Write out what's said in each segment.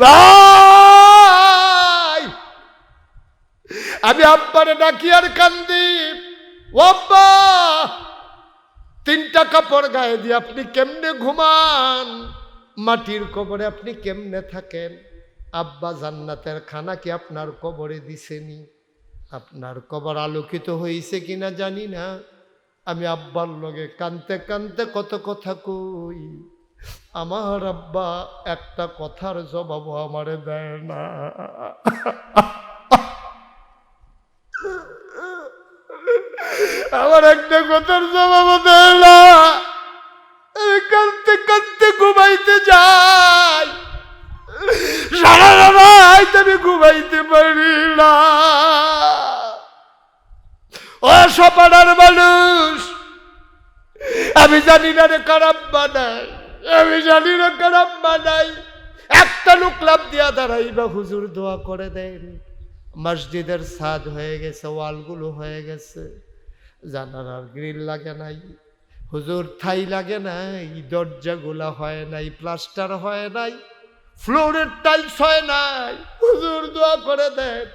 ভাই! আমি আব্বারে ডাকি আর কান্দি। আব্বা! তিনটা কাপড় গায়ে দিয়ে আপনি কেমনে ঘুমান? মাটির কবরে আপনি কেমনে থাকেন? আব্বা জান্নাতের খানা কি আপনার কবরে দিছেনি? আপনার কবর আলোকিত হয়েছে কিনা জানি না। আমি আব্বার লগে কানতে কানতে কত কথা কই। আমার আব্বা একটা কথার জবাব আমারে দেয় না। আমার একটা কথার জবাবও দেয় না। আমি কানতে কানতে ঘুমাইতে যাই। সারা আমি ঘুমাইতে পারি না। ও সপাড়ার মানুষ, আমি জানি না রে খারাপ বানাই আমি জানি না খারাপ বানাই। একটা লোক লাভ দিয়া দাঁড়াই বা হুজুর দোয়া করে দেন। মসজিদের সাদ হয়ে গেছে, ওয়ালগুলো হয়ে গেছে। জানালার গ্রিল লাগে নাই। হুজুর থাই লাগে নাই, দরজাগুলা হয় নাই, প্লাস্টার হয় নাই, ফ্লোরের টাইলস হয় নাই। হুজুর দোয়া করে দেন।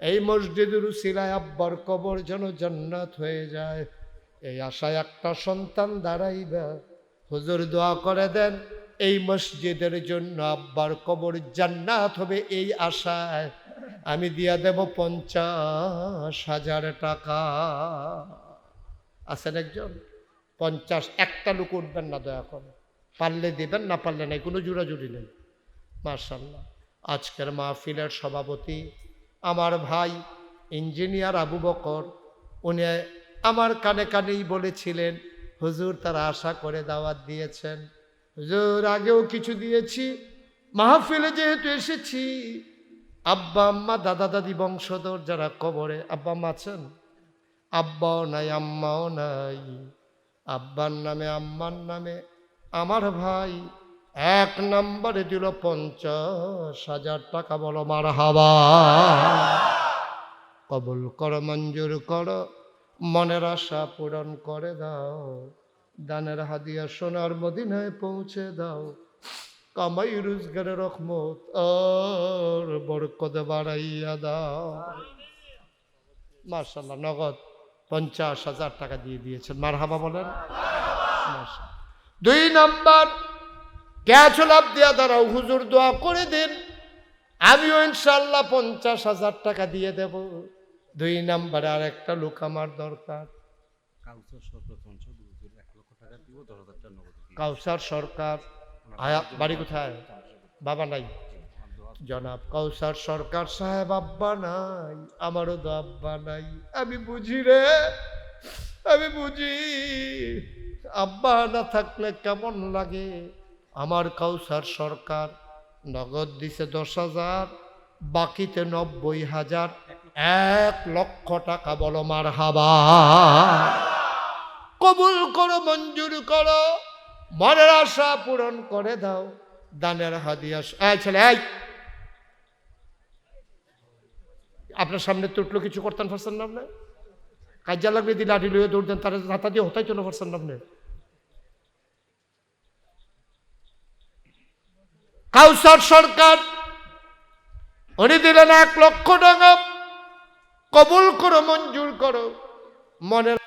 এই মসজিদের উসিলায় আব্বার কবর যেন জান্নাত হয়ে যায়। এই আশায় একটা সন্তান দাঁড়াইবা। হুজুর দোয়া করে দেন, এই মসজিদের জন্য আব্বার কবর জান্নাত হবে এই আশায়। আমি দিয়া দেব পঞ্চাশ হাজার টাকা। আছেন একজন? পঞ্চাশ, একটা লোক উঠবেন না দয়া করে। পারলে দেবেন, না পারলে নাই, কোনো জোড়াজুড়ি নেই। মার্শাল্লাহ আজকের মাহফিলের সভাপতি আমার ভাই ইঞ্জিনিয়ার আবু বকর, উনি আমার কানে কানেই বলেছিলেন হুজুর তারা আশা করে দাওয়াত দিয়েছেন। হুজুর, আগেও কিছু দিয়েছি। মাহফিলে যেহেতু এসেছি, আব্বা, আম্মা, দাদা, দাদি, বংশধর যারা কবরে, আব্বা, আম্মা আছেন? আব্বাও নাই, আম্মাও নাই। আব্বার নামে, আম্মার নামে। আমার ভাই, এক নম্বরে দিল পঞ্চাশ হাজার টাকা, বলো মার হাবা কবুল করো, মঞ্জুর করো। মনের আশা পূরণ করে দাও। দানের হাদিয়া সোনার মদিনায় পৌঁছে দাও। কামাই রোজগারের রহমত আর বরকত বাড়াইয়া দাও। মার্শাল্লাহ নগদ পঞ্চাশ হাজার টাকা দিয়ে দিয়েছেন। মার হাবা বলেন। দুই নাম্বার ক্যাচ লাভ দেওয়া দাঁড়াও। হুজুর দোয়া করে দিন। আমিও ইনশাল্লাহ পঞ্চাশ হাজার টাকা দিয়ে দেব। দুই নাম্বারে আর একটা লোক আমার দরকার। কাউসার সরকার বাড়ি কোথায়? বাবা নাই। জনাব কৌসার সরকার সাহেব আব্বা নাই আমারও তো আব্বা নাই। আমি বুঝি রে আমি বুঝি। আব্বা না থাকলে কেমন লাগে? আমার কৌসার সরকার নগদ দিছে দশ হাজার বাকিতে নব্বই হাজার। এক লক্ষ টাকা বলো মার হাবা কবুল করো, মঞ্জুর করো, মনের আশা পূরণ করে দাও, দানের হাদিয়া আপনার সামনে তুটলো কিছু করতেন পারছেন না কাজা লাগলে দিয়ে লাঠি লুয়ে দৌড়তেন তারা হাতা দিয়ে হতাই চলে পারছেন না আপনি কাউসার সরকার, উনি দিলেন এক লক্ষ টাকা। কবুল করো মঞ্জুর করো। মনের